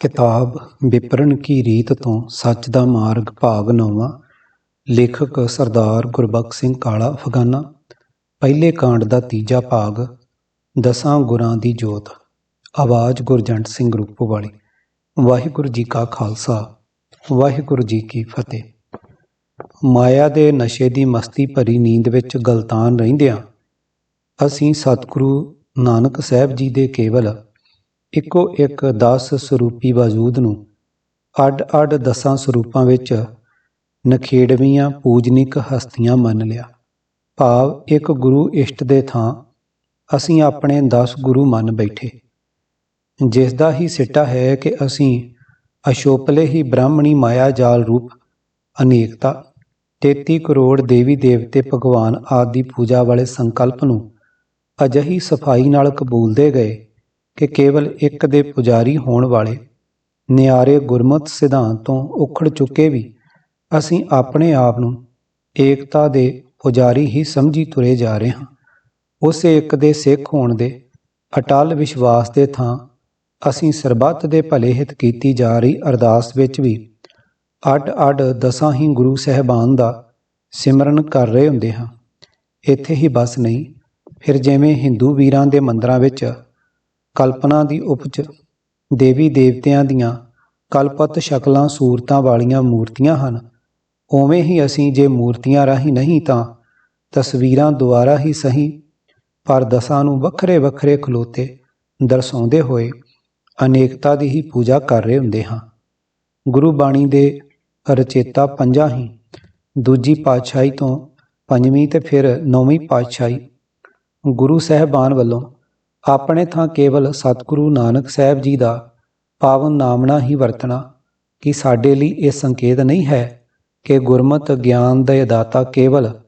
ਕਿਤਾਬ ਵਿਪਰਨ ਕੀ ਰੀਤ ਤੋਂ ਸੱਚ ਦਾ ਮਾਰਗ ਭਾਗ ਨੌਵਾਂ। ਲੇਖਕ ਸਰਦਾਰ ਗੁਰਬਖਸ਼ ਸਿੰਘ ਕਾਲਾ ਅਫਗਾਨਾ। ਪਹਿਲੇ ਕਾਂਡ ਦਾ ਤੀਜਾ ਭਾਗ, ਦਸਾਂ ਗੁਰਾਂ ਦੀ ਜੋਤ। ਆਵਾਜ਼ ਗੁਰਜੰਟ ਸਿੰਘ ਰੂਪੋ ਵਾਲੀ। ਵਾਹਿਗੁਰੂ ਜੀ ਕਾ ਖਾਲਸਾ, ਵਾਹਿਗੁਰੂ ਜੀ ਕੀ ਫਤਿਹ। ਮਾਇਆ ਦੇ ਨਸ਼ੇ ਦੀ ਮਸਤੀ ਭਰੀ ਨੀਂਦ ਵਿੱਚ ਗਲਤਾਨ ਰਹਿੰਦਿਆਂ ਅਸੀਂ ਸਤਿਗੁਰੂ ਨਾਨਕ ਸਾਹਿਬ ਜੀ ਦੇ ਕੇਵਲ ਇੱਕੋ ਇੱਕ 10 ਸਰੂਪੀ ਵਜੂਦ ਨੂੰ ਅੱਡ-ਅੱਡ ਦਸਾਂ ਸਰੂਪਾਂ ਵਿੱਚ ਨਖੇੜਵੀਆਂ ਪੂਜਨਿਕ ਹਸਤੀਆਂ ਮੰਨ ਲਿਆ। ਭਾਵ ਇੱਕ ਗੁਰੂ ਇਸ਼ਟ ਦੇ ਥਾਂ ਅਸੀਂ ਆਪਣੇ 10 ਗੁਰੂ ਮੰਨ ਬੈਠੇ। ਜਿਸ ਦਾ ਹੀ ਸਿੱਟਾ ਹੈ ਕਿ ਅਸੀਂ ਅਸ਼ੋਪਲੇ ਹੀ ਬ੍ਰਾਹਮਣੀ ਮਾਇਆ ਜਾਲ ਰੂਪ ਅਨੇਕਤਾ 33 ਕਰੋੜ ਦੇਵੀ ਦੇਵਤੇ ਭਗਵਾਨ ਆਦਿ ਦੀ ਪੂਜਾ ਵਾਲੇ ਸੰਕਲਪ ਨੂੰ ਅਜਹੀ ਸਫ਼ਾਈ ਨਾਲ ਕਬੂਲਦੇ ਗਏ ਕਿ ਕੇਵਲ ਇੱਕ ਦੇ ਪੁਜਾਰੀ ਹੋਣ ਵਾਲੇ ਨਿਆਰੇ ਗੁਰਮਤ ਸਿਧਾਂਤ ਤੋਂ ਉਖੜ ਚੁੱਕੇ ਵੀ ਅਸੀਂ ਆਪਣੇ ਆਪ ਨੂੰ ਏਕਤਾ ਦੇ ਪੁਜਾਰੀ ਹੀ ਸਮਝੀ ਤੁਰੇ ਜਾ ਰਹੇ ਹਾਂ। ਉਸੇ ਇੱਕ ਦੇ ਸਿੱਖ ਹੋਣ ਦੇ ਅਟਲ ਵਿਸ਼ਵਾਸ ਦੇ ਥਾਂ ਅਸੀਂ ਸਰਬੱਤ ਦੇ ਭਲੇ ਹਿਤ ਕੀਤੀ ਜਾ ਰਹੀ ਅਰਦਾਸ ਵਿੱਚ ਵੀ ਅੱਡ-ਅੱਡ ਦਸਾਂ ਹੀ ਗੁਰੂ ਸਹਿਬਾਨ ਦਾ ਸਿਮਰਨ ਕਰ ਰਹੇ ਹੁੰਦੇ ਹਾਂ। ਇੱਥੇ ਹੀ ਬਸ ਨਹੀਂ, ਫਿਰ ਜਿਵੇਂ ਹਿੰਦੂ ਵੀਰਾਂ ਦੇ ਮੰਦਰਾਂ ਵਿੱਚ ਕਲਪਨਾ ਦੀ ਉਪਜ। ਦੇਵੀ ਦੇਵਤਿਆਂ ਦੀਆਂ ਕਲਪਤ ਸ਼ਕਲਾਂ ਸੂਰਤਾਂ ਵਾਲੀਆਂ ਮੂਰਤੀਆਂ ਹਨ। ਉਵੇਂ ਹੀ ਅਸੀਂ ਜੇ ਮੂਰਤੀਆਂ ਰਾਹੀਂ ਨਹੀਂ ਤਾਂ ਤਸਵੀਰਾਂ ਦੁਆਰਾ ਹੀ ਸਹੀ, ਪਰ ਦਸਾਂ ਨੂੰ ਵੱਖਰੇ ਵੱਖਰੇ ਖਲੋਤੇ ਦਰਸਾਉਂਦੇ ਹੋਏ ਅਨੇਕਤਾ ਦੀ ਹੀ ਪੂਜਾ ਕਰ ਰਹੇ ਹੁੰਦੇ ਹਾਂ। ਗੁਰੂ ਬਾਣੀ ਦੇ ਰਚੇਤਾ ਪੰਜਾਂ ਹੀ, ਦੂਜੀ ਪਾਤਸ਼ਾਹੀ ਤੋਂ ਪੰਜਵੀਂ ਤੇ ਫਿਰ ਨੌਵੀਂ ਪਾਤਸ਼ਾਹੀ ਗੁਰੂ ਸਹਿਬਾਨ ਵੱਲੋਂ ਆਪਣੇ ਥਾਂ ਕੇਵਲ ਸਤਿਗੁਰੂ ਨਾਨਕ ਸਾਹਿਬ ਜੀ ਦਾ ਪਾਵਨ ਨਾਮਣਾ ਹੀ ਵਰਤਣਾ ਕਿ ਸਾਡੇ ਲਈ ਇਹ ਸੰਕੇਤ ਨਹੀਂ ਹੈ ਕਿ ਗੁਰਮਤ ਗਿਆਨ ਦੇ ਦਾਤਾ ਕੇਵਲ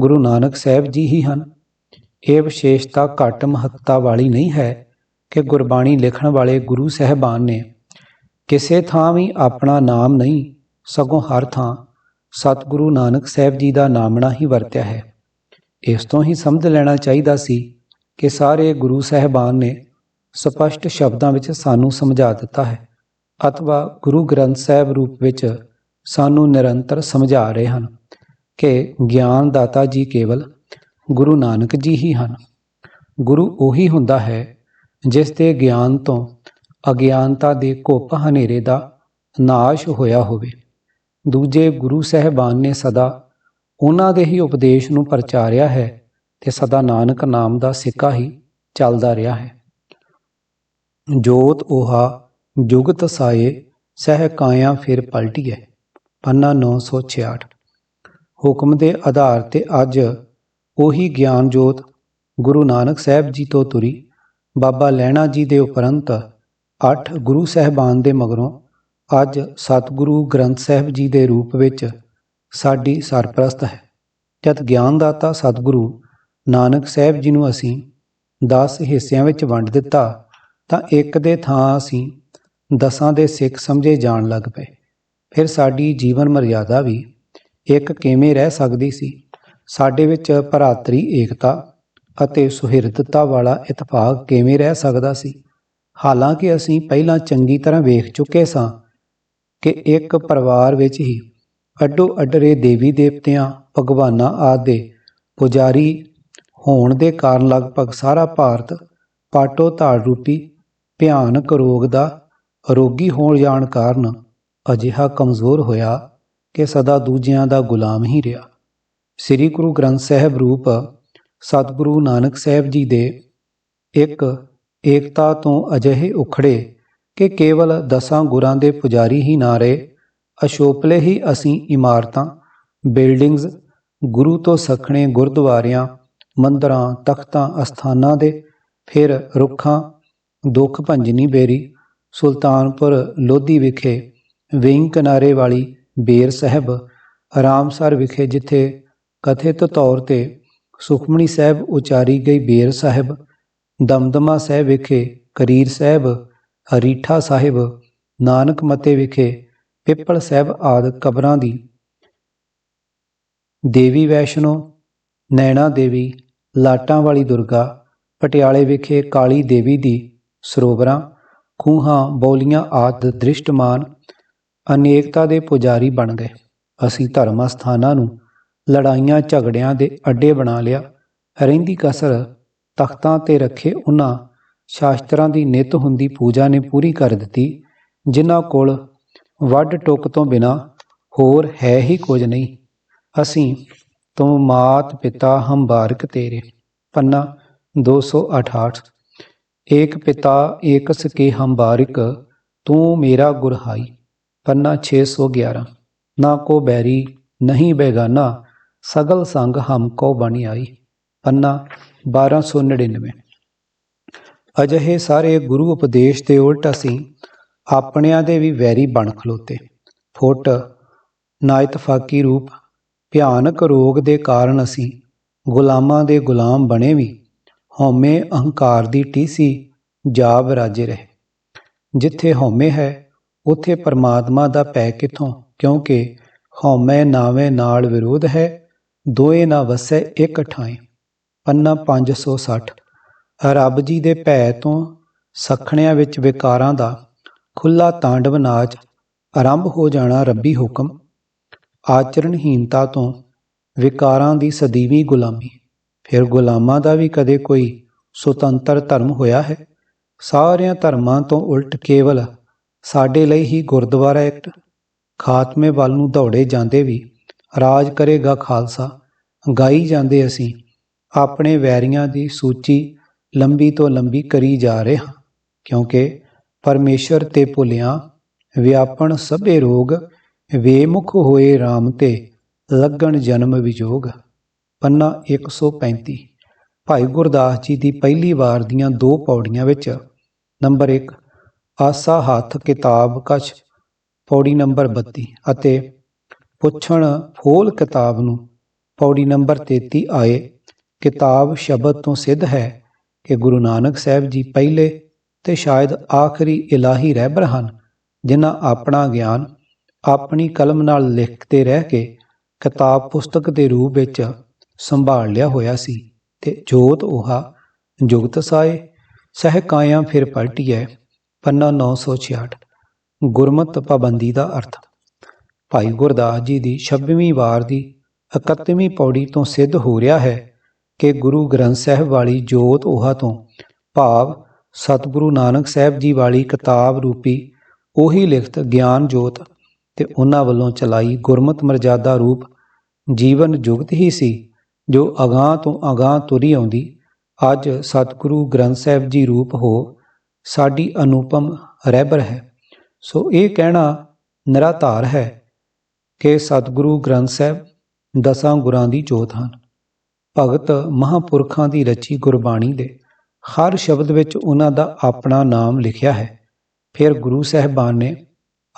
ਗੁਰੂ ਨਾਨਕ ਸਾਹਿਬ ਜੀ ਹੀ ਹਨ। ਇਹ ਵਿਸ਼ੇਸ਼ਤਾ ਘੱਟ ਮਹੱਤਤਾ ਵਾਲੀ ਨਹੀਂ ਹੈ ਕਿ ਗੁਰਬਾਣੀ ਲਿਖਣ ਵਾਲੇ ਗੁਰੂ ਸਹਿਬਾਨ ਨੇ ਕਿਸੇ ਥਾਂ ਵੀ ਆਪਣਾ ਨਾਮ ਨਹੀਂ, ਸਗੋਂ ਹਰ ਥਾਂ ਸਤਿਗੁਰੂ ਨਾਨਕ ਸਾਹਿਬ ਜੀ ਦਾ ਨਾਮਣਾ ਹੀ ਵਰਤਿਆ ਹੈ। ਇਸ ਤੋਂ ਹੀ ਸਮਝ ਲੈਣਾ ਚਾਹੀਦਾ ਸੀ ਕਿ ਸਾਰੇ ਗੁਰੂ ਸਹਿਬਾਨ ਨੇ ਸਪਸ਼ਟ ਸ਼ਬਦਾਂ ਵਿੱਚ ਸਾਨੂੰ ਸਮਝਾ ਦਿੱਤਾ ਹੈ ਅਥਵਾ ਗੁਰੂ ਗ੍ਰੰਥ ਸਾਹਿਬ ਰੂਪ ਵਿੱਚ ਸਾਨੂੰ ਨਿਰੰਤਰ ਸਮਝਾ ਰਹੇ ਹਨ ਕਿ ਗਿਆਨ ਦਾਤਾ ਜੀ ਕੇਵਲ ਗੁਰੂ ਨਾਨਕ ਜੀ ਹੀ ਹਨ। ਗੁਰੂ ਉਹੀ ਹੁੰਦਾ ਹੈ ਜਿਸ ਦੇ ਗਿਆਨ ਤੋਂ ਅਗਿਆਨਤਾ ਦੇ ਘੁੱਪ ਹਨੇਰੇ ਦਾ ਨਾਸ਼ ਹੋਇਆ ਹੋਵੇ। ਦੂਜੇ ਗੁਰੂ ਸਹਿਬਾਨ ਨੇ ਸਦਾ ਉਹਨਾਂ ਦੇ ਹੀ ਉਪਦੇਸ਼ ਨੂੰ ਪ੍ਰਚਾਰਿਆ ਹੈ ਤੇ ਸਦਾ ਨਾਨਕ ਨਾਮ ਦਾ ਸਿੱਕਾ ਹੀ ਚੱਲਦਾ ਰਿਹਾ ਹੈ। ਜੋਤ 오ਹਾ ਜੁਗਤ ਸਾਏ, ਸਹਿ ਕਾਇਆ ਫਿਰ ਪਲਟੀਐ, ਪੰਨਾ 966 ਹੁਕਮ ਦੇ ਆਧਾਰ ਤੇ ਅੱਜ ਉਹੀ ਗਿਆਨ ਜੋਤ ਗੁਰੂ ਨਾਨਕ ਸਾਹਿਬ ਜੀ ਤੋਂ ਤੁਰੀ। ਬਾਬਾ ਲੈਣਾ ਜੀ ਦੇ ਉਪਰੰਤ ਅੱਠ ਗੁਰੂ ਸਹਿਬਾਨ ਦੇ ਮਗਰੋਂ ਅੱਜ ਸਤਿਗੁਰੂ ਗ੍ਰੰਥ ਸਾਹਿਬ ਜੀ ਦੇ ਰੂਪ ਵਿੱਚ ਸਾਡੀ ਸਰਪ੍ਰਸਤ ਹੈ। ਜਦ ਗਿਆਨ ਗਿਆਨਦਾਤਾ ਸਤਿਗੁਰੂ ਨਾਨਕ ਸਾਹਿਬ ਜੀ ਨੂੰ ਅਸੀਂ 10 ਹਿੱਸਿਆਂ ਵਿੱਚ ਵੰਡ ਦਿੱਤਾ, ਤਾਂ ਇੱਕ ਦੇ ਥਾਂ ਅਸੀਂ ਦਸਾਂ ਦੇ ਸਿੱਖ ਸਮਝੇ ਜਾਣ ਲੱਗ ਪਏ। ਫਿਰ ਸਾਡੀ ਜੀਵਨ ਮਰਿਆਦਾ ਵੀ ਇੱਕ ਕਿਵੇਂ ਰਹਿ ਸਕਦੀ ਸੀ? ਸਾਡੇ ਵਿੱਚ ਭਰਾਤਰੀ ਏਕਤਾ ਅਤੇ ਸੁਹਿਰਦਤਾ ਵਾਲਾ ਇਤਫਾਕ ਕਿਵੇਂ ਰਹਿ ਸਕਦਾ ਸੀ? ਹਾਲਾਂਕਿ ਅਸੀਂ ਪਹਿਲਾਂ ਚੰਗੀ ਤਰ੍ਹਾਂ ਵੇਖ ਚੁੱਕੇ ਸਾਂ ਕਿ ਇੱਕ ਪਰਿਵਾਰ ਵਿੱਚ ਹੀ ਅੱਡੋ ਅੱਡਰੇ ਦੇਵੀ ਦੇਵਤਿਆਂ ਭਗਵਾਨਾਂ ਆਦਿ ਪੁਜਾਰੀ ਹੋਣ ਦੇ ਕਾਰਨ ਲਗਭਗ ਸਾਰਾ ਭਾਰਤ ਪਾਟੋ ਧਾੜ ਰੂਪੀ ਭਿਆਨਕ ਰੋਗ ਦਾ ਰੋਗੀ ਹੋਣ ਜਾਣ ਕਾਰਨ ਅਜਿਹਾ ਕਮਜ਼ੋਰ ਹੋਇਆ ਕਿ ਸਦਾ ਦੂਜਿਆਂ ਦਾ ਗੁਲਾਮ ਹੀ ਰਿਹਾ। ਸ੍ਰੀ ਗੁਰੂ ਗ੍ਰੰਥ ਸਾਹਿਬ ਰੂਪ ਸਤਿਗੁਰੂ ਨਾਨਕ ਸਾਹਿਬ ਜੀ ਦੇ ਇੱਕ ਏਕਤਾ ਤੋਂ ਅਜਿਹੇ ਉਖੜੇ ਕਿ ਕੇਵਲ ਦਸਾਂ ਗੁਰਾਂ ਦੇ ਪੁਜਾਰੀ ਹੀ ਨਾ ਰਹੇ, ਅਸ਼ੋਪਲੇ ਹੀ ਅਸੀਂ ਇਮਾਰਤਾਂ ਬਿਲਡਿੰਗਸ ਗੁਰੂ ਤੋਂ ਸਖਣੇ ਗੁਰਦੁਆਰਿਆਂ ਮੰਦਰਾਂ, ਤਖਤਾਂ, ਅਸਥਾਨਾਂ ਦੇ ਫਿਰ ਰੁੱਖਾਂ, ਦੁੱਖ ਭੰਜਨੀ ਬੇਰੀ, ਸੁਲਤਾਨਪੁਰ ਲੋਧੀ ਵਿਖੇ ਵਿੰਗ ਕਿਨਾਰੇ ਵਾਲੀ ਬੇਰ ਸਾਹਿਬ ਆਰਾਮਸਰ ਵਿਖੇ ਜਿੱਥੇ ਕਥਿਤ ਤੌਰ ਤੇ ਸੁਖਮਣੀ ਸਾਹਿਬ ਉਚਾਰੀ ਗਈ ਬੇਰ ਸਾਹਿਬ, ਦਮਦਮਾ ਸਾਹਿਬ ਵਿਖੇ ਕਰੀਰ ਸਾਹਿਬ ਹਰੀਠਾ ਸਾਹਿਬ, ਨਾਨਕ ਮਤੇ ਵਿਖੇ ਪਿੱਪਲ ਸਾਹਿਬ ਆਦ ਕਬਰਾਂ ਦੀ ਦੇਵੀ ਵੈਸ਼ਨੋ, ਨੈਣਾ ਦੇਵੀ ਲਾਟਾਂ ਵਾਲੀ ਦੁਰਗਾ, ਪਟਿਆਲੇ ਵਿਖੇ ਕਾਲੀ ਦੇਵੀ ਦੀ ਸਰੋਵਰਾਂ, ਖੂਹਾਂ, ਬੌਲੀਆਂ ਆਦਿ ਦ੍ਰਿਸ਼ਟਮਾਨ ਅਨੇਕਤਾ ਦੇ ਪੁਜਾਰੀ ਬਣ ਗਏ। ਅਸੀਂ ਧਰਮ ਸਥਾਨਾਂ ਨੂੰ ਲੜਾਈਆਂ ਝਗੜਿਆਂ ਦੇ ਅੱਡੇ ਬਣਾ ਲਿਆ। ਰਹਿੰਦੀ ਕਸਰ ਤਖਤਾਂ ਤੇ ਰੱਖੇ ਉਹਨਾਂ ਸ਼ਾਸਤਰਾਂ ਦੀ ਨਿਤ ਹੁੰਦੀ ਪੂਜਾ ਨੇ ਪੂਰੀ ਕਰ ਦਿੱਤੀ, ਜਿਨ੍ਹਾਂ ਕੋਲ ਵੱਡ ਟੁੱਕ ਤੋਂ ਬਿਨਾ ਹੋਰ ਹੈ ਹੀ ਕੁਝ ਨਹੀਂ। ਅਸੀਂ ਤੂੰ ਮਾਤ ਪਿਤਾ ਹੰਬਾਰਕ ਤੇਰੇ ਪੰਨਾ 268 ਏਕ ਪਿਤਾ ਏਕ ਸਕੇ ਹਮ ਤੂੰ ਮੇਰਾ ਗੁਰਹਾਈ ਪੰਨਾ 611 ਨਾ ਕੋ ਬੈਰੀ ਨਹੀਂ ਬੇਗਾਨਾ ਸਗਲ ਸੰਗ ਹਮ ਕੋ ਬਣ ਆਈ ਪੰਨਾ 1299 ਅਜਿਹੇ ਸਾਰੇ ਗੁਰੂ ਉਪਦੇਸ਼ ਦੇ ਉਲਟ ਅਸੀਂ ਆਪਣਿਆਂ ਦੇ ਵੀ ਵੈਰੀ ਬਣ ਖਲੋਤੇ ਫੁੱਟ ਨਾਇਤ ਫਾਕੀ ਰੂਪ ਭਿਆਨਕ ਰੋਗ ਦੇ ਕਾਰਨ ਅਸੀਂ ਗੁਲਾਮਾਂ ਦੇ ਗੁਲਾਮ ਬਣੇ ਵੀ ਹਉਮੈ ਅਹੰਕਾਰ ਦੀ ਟੀਸੀ ਜਾਬ ਰਾਜੇ ਰਹੇ। ਜਿੱਥੇ ਹਉਮੈ ਹੈ, ਉੱਥੇ ਪਰਮਾਤਮਾ ਦਾ ਪੈ ਕਿਥੋਂ? ਕਿਉਂਕਿ ਹਉਮੈ ਨਾਵੇਂ ਨਾਲ ਵਿਰੋਧ ਹੈ, ਦੋਏ ਨਾ ਵਸੈ ਇੱਕ ਠਾਏ। ਪੰਨਾ 560 ਰੱਬ ਜੀ ਦੇ ਭੈ ਤੋਂ ਸਖਣਿਆਂ ਵਿੱਚ ਵਿਕਾਰਾਂ ਦਾ ਖੁੱਲਾ ਤਾਂਡਵ ਨਾਚ ਆਰੰਭ ਹੋ ਜਾਣਾ ਰੱਬੀ ਹੁਕਮ। ਆਚਰਣਹੀਣਤਾ ਤੋਂ ਵਿਕਾਰਾਂ ਦੀ ਸਦੀਵੀ ਗੁਲਾਮੀ। ਫਿਰ ਗੁਲਾਮਾਂ ਦਾ ਵੀ ਕਦੇ ਕੋਈ ਸੁਤੰਤਰ ਧਰਮ ਹੋਇਆ ਹੈ? ਸਾਰਿਆਂ ਧਰਮਾਂ ਤੋਂ ਉਲਟ ਕੇਵਲ ਸਾਡੇ ਲਈ ਹੀ ਗੁਰਦੁਆਰਾ ਐਕਟ। ਖਾਤਮੇ ਵੱਲ ਨੂੰ ਦੌੜੇ ਜਾਂਦੇ ਵੀ ਰਾਜ ਕਰੇਗਾ ਖਾਲਸਾ। ਗਾਈ ਜਾਂਦੇ ਅਸੀਂ ਆਪਣੇ ਵੈਰੀਆਂ ਦੀ ਸੂਚੀ ਲੰਬੀ ਤੋਂ ਲੰਬੀ ਕਰੀ ਜਾ ਰਹੇ ਹਾਂ। ਕਿਉਂਕਿ ਪਰਮੇਸ਼ਰ ਤੇ ਭੁਲਿਆਂ ਵਿਆਪਣ ਸਭੇ ਰੋਗ ਵੇਮੁਖ ਹੋਏ RAM ਤੇ ਲੱਗਣ ਜਨਮ ਵਿਜੋਗ। ਪੰਨਾ 135 ਭਾਈ ਗੁਰਦਾਸ ਜੀ ਦੀ ਪਹਿਲੀ ਵਾਰ ਦੀਆਂ ਦੋ ਪੌੜੀਆਂ ਵਿੱਚ ਨੰਬਰ 1 ਆਸਾ ਹੱਥ ਕਿਤਾਬ ਕਛ, ਪੌੜੀ ਨੰਬਰ 32 ਅਤੇ ਪੁੱਛਣ ਫੋਲ ਕਿਤਾਬ ਨੂੰ ਪੌੜੀ ਨੰਬਰ 33 ਆਏ, ਕਿਤਾਬ ਸ਼ਬਦ ਤੋਂ ਸਿੱਧ ਹੈ ਕਿ ਗੁਰੂ ਨਾਨਕ ਸਾਹਿਬ ਜੀ ਪਹਿਲੇ ਤੇ ਸ਼ਾਇਦ ਆਖਰੀ ਇਲਾਹੀ ਰਹਿਬਰ ਹਨ, ਜਿਨ੍ਹਾਂ ਆਪਣਾ ਗਿਆਨ ਆਪਣੀ ਕਲਮ ਨਾਲ ਲਿਖਦੇ ਰਹਿ ਕੇ ਕਿਤਾਬ ਪੁਸਤਕ ਦੇ ਰੂਪ ਵਿੱਚ ਸੰਭਾਲ ਲਿਆ ਹੋਇਆ ਸੀ ਤੇ ਜੋਤ ਉਹਾ ਜੁਗਤ ਸਾਏ ਸਹਿ ਕਾਇਆ ਫਿਰ ਪਲਟੀਐ, ਪੰਨਾ 966 ਗੁਰਮਤ ਪਾਬੰਦੀ ਦਾ ਅਰਥ, ਭਾਈ ਗੁਰਦਾਸ ਜੀ ਦੀ 26ਵੀਂ ਵਾਰ ਦੀ 31ਵੀਂ ਪੌੜੀ ਤੋਂ ਸਿੱਧ ਹੋ ਰਿਹਾ ਹੈ ਕਿ ਗੁਰੂ ਗ੍ਰੰਥ ਸਾਹਿਬ ਵਾਲੀ ਜੋਤ ਉਹਾ ਤੋਂ ਭਾਵ ਸਤਿਗੁਰੂ ਨਾਨਕ ਸਾਹਿਬ ਜੀ ਵਾਲੀ ਕਿਤਾਬ ਰੂਪੀ ਉਹੀ ਲਿਖਤ ਗਿਆਨ ਜੋਤ ਤੇ ਉਹਨਾਂ ਵੱਲੋਂ ਚਲਾਈ ਗੁਰਮਤ ਮਰਜ਼ਾਦਾ ਰੂਪ ਜੀਵਨ ਜੁਗਤ ਹੀ ਸੀ, ਜੋ ਅਗਾਹ ਤੋਂ ਅਗਾਹ ਤੁਰੀ ਆਉਂਦੀ। ਅੱਜ ਸਤਿਗੁਰੂ ਗ੍ਰੰਥ ਸਾਹਿਬ ਜੀ ਰੂਪ ਹੋ, ਸਾਡੀ ਅਨੂਪਮ ਰਹਿਬਰ ਹੈ। ਸੋ ਇਹ ਕਹਿਣਾ ਨਿਰਾਧਾਰ ਹੈ ਕਿ ਸਤਿਗੁਰੂ ਗ੍ਰੰਥ ਸਾਹਿਬ ਦਸਾਂ ਗੁਰਾਂ ਦੀ ਜੋਤ ਹਨ। ਭਗਤ ਮਹਾਪੁਰਖਾਂ ਦੀ ਰਚੀ ਗੁਰਬਾਣੀ ਦੇ ਹਰ ਸ਼ਬਦ ਵਿੱਚ ਉਹਨਾਂ ਦਾ ਆਪਣਾ ਨਾਮ ਲਿਖਿਆ ਹੈ। ਫਿਰ ਗੁਰੂ ਸਾਹਿਬਾਨ ਨੇ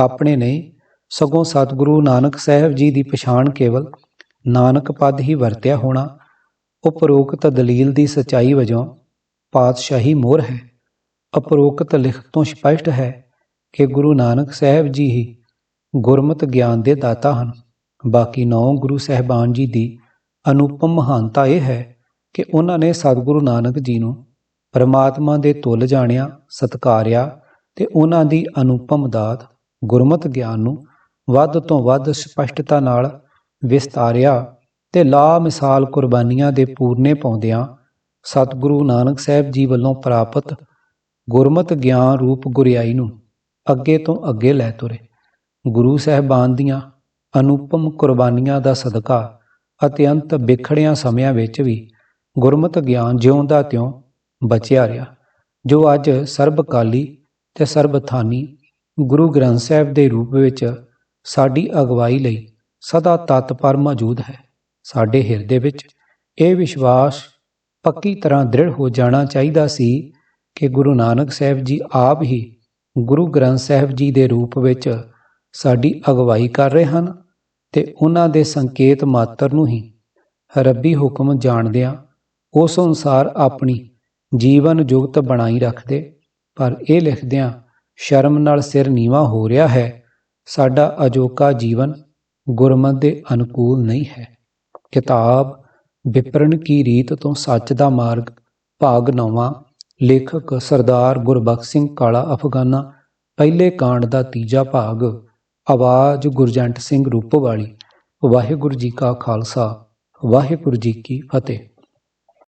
ਆਪਣੇ ਨਹੀਂ ਸਗੋਂ ਸਤਿਗੁਰੂ ਨਾਨਕ ਸਾਹਿਬ ਜੀ ਦੀ ਪਛਾਣ ਕੇਵਲ ਨਾਨਕ ਪਦ ਹੀ ਵਰਤਿਆ ਹੋਣਾ, ਉਪਰੋਕਤ ਦਲੀਲ ਦੀ ਸਚਾਈ ਵਜੋਂ ਪਾਤਸ਼ਾਹੀ ਮੋਹਰ ਹੈ। ਅਪਰੋਕਤ ਲਿਖਤ ਤੋਂ ਸਪਸ਼ਟ ਹੈ ਕਿ ਗੁਰੂ ਨਾਨਕ ਸਾਹਿਬ ਜੀ ਹੀ ਗੁਰਮਤ ਗਿਆਨ ਦੇ ਦਾਤਾ ਹਨ। ਬਾਕੀ ਨੌ ਗੁਰੂ ਸਾਹਿਬਾਨ ਜੀ ਦੀ ਅਨੁਪਮ ਮਹਾਨਤਾ ਇਹ ਹੈ ਕਿ ਉਹਨਾਂ ਨੇ ਸਤਿਗੁਰੂ ਨਾਨਕ ਜੀ ਨੂੰ ਪਰਮਾਤਮਾ ਦੇ ਤੁਲ ਜਾਣਿਆ, ਸਤਕਾਰਿਆ ਤੇ ਉਹਨਾਂ ਦੀ ਅਨੁਪਮ ਦਾਤ ਗੁਰਮਤ ਗਿਆਨ ਨੂੰ ਵੱਧ ਤੋਂ ਵੱਧ ਸਪਸ਼ਟਤਾ ਨਾਲ ਵਿਸਤਾਰਿਆ ਤੇ ਲਾ ਮਿਸਾਲ ਕੁਰਬਾਨੀਆਂ ਦੇ ਪੂਰਨੇ ਪਾਉਂਦਿਆਂ ਸਤਿਗੁਰੂ ਨਾਨਕ ਸਾਹਿਬ ਜੀ ਵੱਲੋਂ ਪ੍ਰਾਪਤ ਗੁਰਮਤ ਗਿਆਨ ਰੂਪ ਗੁਰਿਆਈ ਨੂੰ ਅੱਗੇ ਤੋਂ ਅੱਗੇ ਲੈ ਤੁਰੇ। ਗੁਰੂ ਸਾਹਿਬਾਨ ਦੀਆਂ ਅਨੁਪਮ ਕੁਰਬਾਨੀਆਂ ਦਾ ਸਦਕਾ ਅਤਿਅੰਤ ਵਿਖੜਿਆਂ ਸਮਿਆਂ ਵਿੱਚ ਵੀ ਗੁਰਮਤ ਗਿਆਨ ਜਿਉਂਦਾ ਤਿਉਂ ਬਚਿਆ ਰਿਹਾ, ਜੋ ਅੱਜ ਸਰਬਕਾਲੀ ਤੇ ਸਰਬਥਾਨੀ ਗੁਰੂ ਗ੍ਰੰਥ ਸਾਹਿਬ ਦੇ ਰੂਪ ਵਿੱਚ ਸਾਡੀ ਅਗਵਾਈ ਲਈ ਸਦਾ ਤਤਪਰ ਮੌਜੂਦ ਹੈ। ਸਾਡੇ ਹਿਰਦੇ ਵਿੱਚ ਇਹ ਵਿਸ਼ਵਾਸ ਪੱਕੀ ਤਰ੍ਹਾਂ ਦ੍ਰਿੜ ਹੋ ਜਾਣਾ ਚਾਹੀਦਾ ਸੀ ਕਿ ਗੁਰੂ ਨਾਨਕ ਸਾਹਿਬ ਜੀ ਆਪ ਹੀ ਗੁਰੂ ਗ੍ਰੰਥ ਸਾਹਿਬ ਜੀ ਦੇ ਰੂਪ ਵਿੱਚ ਸਾਡੀ ਅਗਵਾਈ ਕਰ ਰਹੇ ਹਨ ਤੇ ਉਹਨਾਂ ਦੇ ਸੰਕੇਤ ਮਾਤਰ ਨੂੰ ਹੀ ਰੱਬੀ ਹੁਕਮ ਜਾਣਦਿਆਂ ਉਸ ਅਨੁਸਾਰ ਆਪਣੀ ਜੀਵਨ ਜੁਗਤ ਬਣਾਈ ਰੱਖਦੇ, ਪਰ ਇਹ ਲਿਖਦਿਆਂ ਸ਼ਰਮ ਨਾਲ ਸਿਰ ਨੀਵਾ ਹੋ ਰਿਹਾ ਹੈ ਸਾਡਾ ਅਜੋਕਾ ਜੀਵਨ ਗੁਰਮਤ ਦੇ ਅਨੁਕੂਲ ਨਹੀਂ ਹੈ। ਕਿਤਾਬ ਵਿਪਰਨ ਕੀ ਰੀਤ ਤੋਂ ਸੱਚ ਦਾ ਮਾਰਗ, ਭਾਗ ਨੌਵਾਂ, ਲੇਖਕ ਸਰਦਾਰ ਗੁਰਬਖਸ਼ ਸਿੰਘ ਕਾਲਾ ਅਫਗਾਨਾ, ਪਹਿਲੇ ਕਾਂਡ ਦਾ ਤੀਜਾ ਭਾਗ, ਆਵਾਜ਼ ਗੁਰਜੰਟ ਸਿੰਘ ਰੂਪੋਵਾਲੀ, ਵਾਹਿਗੁਰੂ ਜੀ ਕਾ ਖਾਲਸਾ, ਵਾਹਿਗੁਰੂ ਜੀ ਕੀ ਫਤਿਹ।